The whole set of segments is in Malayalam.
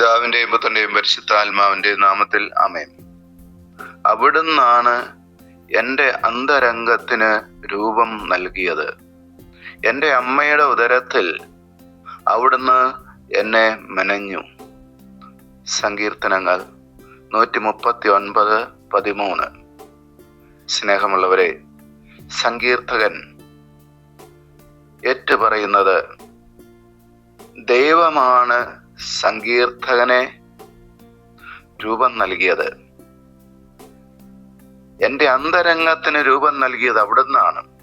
പിതാവിന്റെയും പുത്രന്റെയും പരിശുദ്ധാത്മാവിന്റെയും നാമത്തിൽ അമേൻ അവിടുന്നാണ് എന്റെ അന്തരംഗത്തിന് രൂപം നൽകിയത്. എന്റെ അമ്മയുടെ ഉദരത്തിൽ അവിടുന്ന് എന്നെ മെനഞ്ഞു. സങ്കീർത്തനങ്ങൾ നൂറ്റി മുപ്പത്തി ഒൻപത് പതിമൂന്ന്. സ്നേഹമുള്ളവരെ സങ്കീർത്തകൻ ഏറ്റുപറയുന്നത് ദൈവമാണ് സങ്കീർത്തകനെ രൂപം നൽകിയത്. എന്റെ അന്തരംഗത്തിന് രൂപം നൽകിയത് അവിടുന്നാണ്.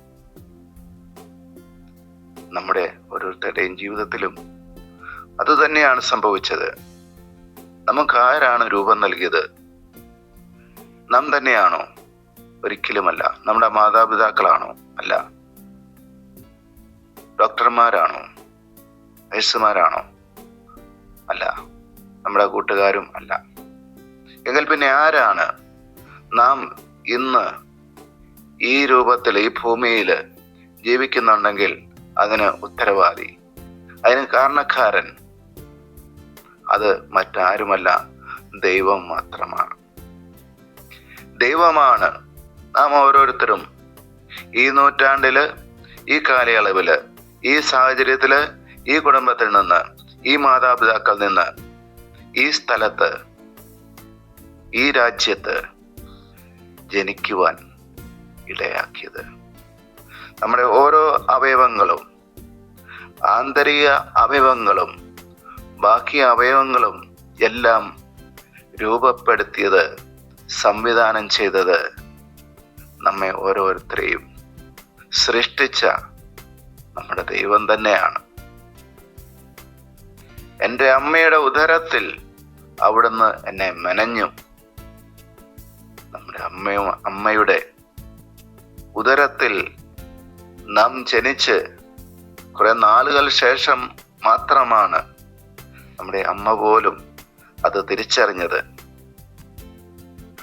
നമ്മുടെ ഓരോരുത്തരുടെയും ജീവിതത്തിലും അത് തന്നെയാണ് സംഭവിച്ചത്. നമുക്ക് ആരാണ് രൂപം നൽകിയത്? നാം തന്നെയാണോ? ഒരിക്കലുമല്ല. നമ്മുടെ മാതാപിതാക്കളാണോ? അല്ല. ഡോക്ടർമാരാണോ? നഴ്സുമാരാണോ? അല്ല. നമ്മുടെ കൂട്ടുകാരും അല്ല. എങ്കിൽ പിന്നെ ആരാണ് നാം ഇന്ന് ഈ രൂപത്തിൽ ഈ ഭൂമിയിൽ ജീവിക്കുന്നുണ്ടെങ്കിൽ അതിന് ഉത്തരവാദി? അതിന് കാരണക്കാരൻ? അത് മറ്റാരുമല്ല ദൈവം മാത്രമാണ്. ദൈവമാണ് നാം ഓരോരുത്തരും ഈ നൂറ്റാണ്ടിൽ ഈ കാലയളവിൽ ഈ സാഹചര്യത്തിൽ ഈ കുടുംബത്തിൽ നിന്ന് ഈ മാതാപിതാക്കൾ നിന്ന് ഈ സ്ഥലത്ത് ഈ രാജ്യത്ത് ജനിക്കുവാൻ ഇടയാക്കിയത്. നമ്മുടെ ഓരോ അവയവങ്ങളും ആന്തരിക അവയവങ്ങളും ബാക്കി അവയവങ്ങളും എല്ലാം രൂപപ്പെടുത്തിയത് സംവിധാനം ചെയ്തത് നമ്മെ ഓരോരുത്തരെയും സൃഷ്ടിച്ച നമ്മുടെ ദൈവം തന്നെയാണ്. എന്റെ അമ്മയുടെ ഉദരത്തിൽ അവിടുന്ന് എന്നെ മെനഞ്ഞു. നമ്മുടെ അമ്മയും അമ്മയുടെ ഉദരത്തിൽ നാം ജനിച്ച് കുറെ നാളുകൾ ശേഷം മാത്രമാണ് നമ്മുടെ അമ്മ പോലും അത് തിരിച്ചറിഞ്ഞത്.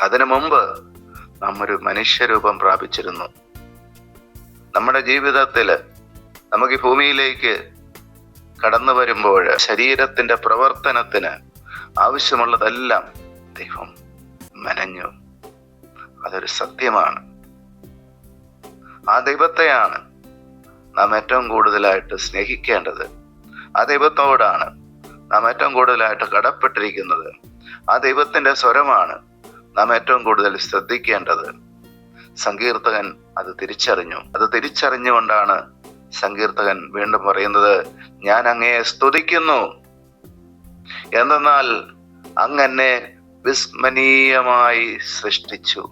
അതിനു മുമ്പ് നാം ഒരു മനുഷ്യരൂപം പ്രാപിച്ചിരുന്നു. നമ്മുടെ ജീവിതത്തിൽ നമുക്ക് ഈ ഭൂമിയിലേക്ക് കടന്നു വരുമ്പോൾ ശരീരത്തിന്റെ പ്രവർത്തനത്തിന് ആവശ്യമുള്ളതെല്ലാം ദൈവം മെനഞ്ഞു. അതൊരു സത്യമാണ്. ആ ദൈവത്തെയാണ് നാം ഏറ്റവും കൂടുതലായിട്ട് സ്നേഹിക്കേണ്ടത്. ആ ദൈവത്തോടാണ് നാം ഏറ്റവും കൂടുതലായിട്ട് കടപ്പെട്ടിരിക്കുന്നത്. ആ ദൈവത്തിന്റെ സ്വരമാണ് നാം ഏറ്റവും കൂടുതൽ ശ്രദ്ധിക്കേണ്ടത്. സങ്കീർത്തകൻ അത് തിരിച്ചറിഞ്ഞു. അത് തിരിച്ചറിഞ്ഞുകൊണ്ടാണ് സങ്കീർത്തകൻ വീണ്ടും പറയുന്നത് ഞാൻ അങ്ങയെ സ്തുതിക്കുന്നു. എന്തെന്നാൽ അങ്ങനെ വിസ്മനീയമായി സൃഷ്ടിച്ചു.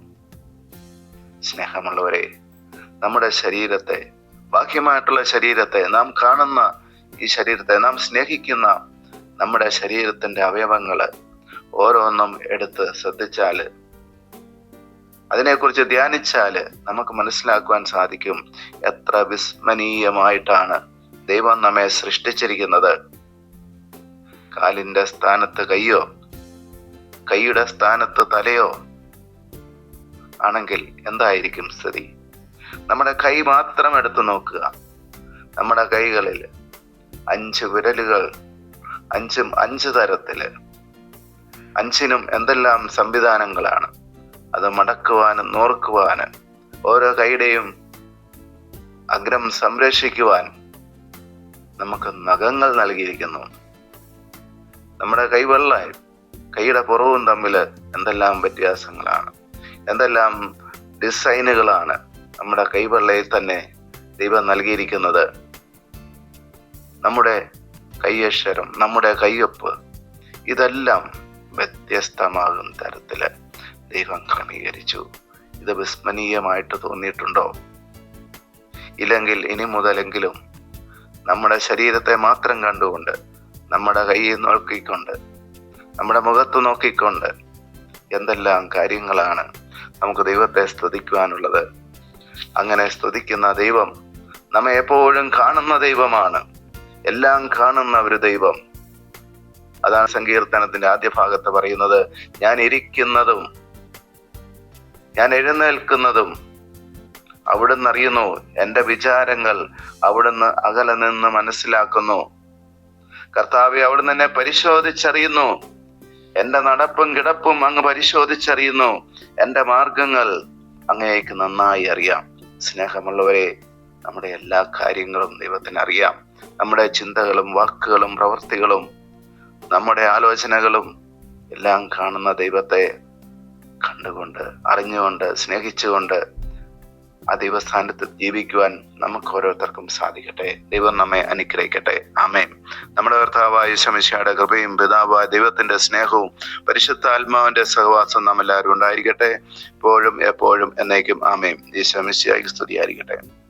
സ്നേഹമുള്ളവരെ നമ്മുടെ ശരീരത്തെ ബാഹ്യമായിട്ടുള്ള ശരീരത്തെ നാം കാണുന്ന ഈ ശരീരത്തെ നാം സ്നേഹിക്കുന്ന നമ്മുടെ ശരീരത്തിന്റെ അവയവങ്ങൾ ഓരോന്നും എടുത്ത് ശ്രദ്ധിച്ചാൽ അതിനെക്കുറിച്ച് ധ്യാനിച്ചാൽ നമുക്ക് മനസ്സിലാക്കുവാൻ സാധിക്കും എത്ര വിസ്മനീയമായിട്ടാണ് ദൈവം നമ്മെ സൃഷ്ടിച്ചിരിക്കുന്നത്. കാലിന്റെ സ്ഥാനത്ത് കയ്യോ? കൈയുടെ സ്ഥാനത്ത് തലയോ? ആണെങ്കിൽ എന്തായിരിക്കും സ്ഥിതി? നമ്മുടെ കൈ മാത്രം എടുത്തു നോക്കുക. നമ്മുടെ കൈകളിൽ അഞ്ച് വിരലുകൾ അഞ്ചും അഞ്ച് തരത്തിൽ. അഞ്ചിനും എന്തെല്ലാം സംവിധാനങ്ങളാണ്? അത് മടക്കുവാനും നോർക്കുവാനും ഓരോ കൈയുടെയും അഗ്രം സംരക്ഷിക്കുവാൻ നമുക്ക് നഖങ്ങൾ നൽകിയിരിക്കുന്നു. നമ്മുടെ കൈവെള്ള കൈയുടെ പുറവും തമ്മിൽ എന്തെല്ലാം വ്യത്യാസങ്ങളാണ് എന്തെല്ലാം ഡിസൈനുകളാണ് നമ്മുടെ കൈവെള്ളയിൽ തന്നെ ദൈവം നൽകിയിരിക്കുന്നത്. നമ്മുടെ കയ്യക്ഷരം നമ്മുടെ കയ്യൊപ്പ് ഇതെല്ലാം വ്യത്യസ്തമാകും തരത്തിൽ. ദൈവം ക്രമീകരിച്ചു. ഇത് വിസ്മനീയമായിട്ട് തോന്നിയിട്ടുണ്ടോ? ഇല്ലെങ്കിൽ ഇനി മുതലെങ്കിലും നമ്മുടെ ശരീരത്തെ മാത്രം കണ്ടുകൊണ്ട് നമ്മുടെ കയ്യിൽ നോക്കിക്കൊണ്ട് നമ്മുടെ മുഖത്ത് നോക്കിക്കൊണ്ട് എന്തെല്ലാം കാര്യങ്ങളാണ് നമുക്ക് ദൈവത്തെ സ്തുതിക്കുവാനുള്ളത്? അങ്ങനെ സ്തുതിക്കുന്ന ദൈവം നമ്മെ എപ്പോഴും കാണുന്ന ദൈവമാണ്. എല്ലാം കാണുന്ന ഒരു ദൈവം. അതാണ് സങ്കീർത്തനത്തിന്റെ ആദ്യ ഭാഗത്ത് പറയുന്നത് ഞാൻ ഇരിക്കുന്നതും ഞാൻ എഴുന്നേൽക്കുന്നതും അവിടുന്ന് അറിയുന്നു എന്റെ വിചാരങ്ങൾ അവിടുന്ന് അകലെ നിന്ന് മനസ്സിലാക്കുന്നു. കർത്താവെ അവിടുന്ന് എന്നെ പരിശോധിച്ചറിയുന്നു. എന്റെ നടപ്പും കിടപ്പും അങ്ങ് പരിശോധിച്ചറിയുന്നു. എന്റെ മാർഗങ്ങൾ അങ്ങേക്ക് നന്നായി അറിയാം. സ്നേഹമുള്ളവരെ നമ്മുടെ എല്ലാ കാര്യങ്ങളും ദൈവത്തിന് അറിയാം. നമ്മുടെ ചിന്തകളും വാക്കുകളും പ്രവൃത്തികളും നമ്മുടെ ആലോചനകളും എല്ലാം കാണുന്ന ദൈവത്തെ കണ്ടുകൊണ്ട് അറിഞ്ഞുകൊണ്ട് സ്നേഹിച്ചുകൊണ്ട് ആ ദൈവസ്ഥാനത്ത് ജീവിക്കുവാൻ നമുക്ക് ഓരോരുത്തർക്കും സാധിക്കട്ടെ. ദൈവം നമ്മെ അനുഗ്രഹിക്കട്ടെ. ആമേൻ. നമ്മുടെ കർത്താവായ ശമിശയുടെ കൃപയും പിതാവായ ദൈവത്തിന്റെ സ്നേഹവും പരിശുദ്ധാത്മാവിന്റെ സഹവാസം നാം എല്ലാവരും ഉണ്ടായിരിക്കട്ടെ. ഇപ്പോഴും എപ്പോഴും എന്നേക്കും ആമേൻ. ഈ ശമിശയായി സ്തുതിയായിരിക്കട്ടെ.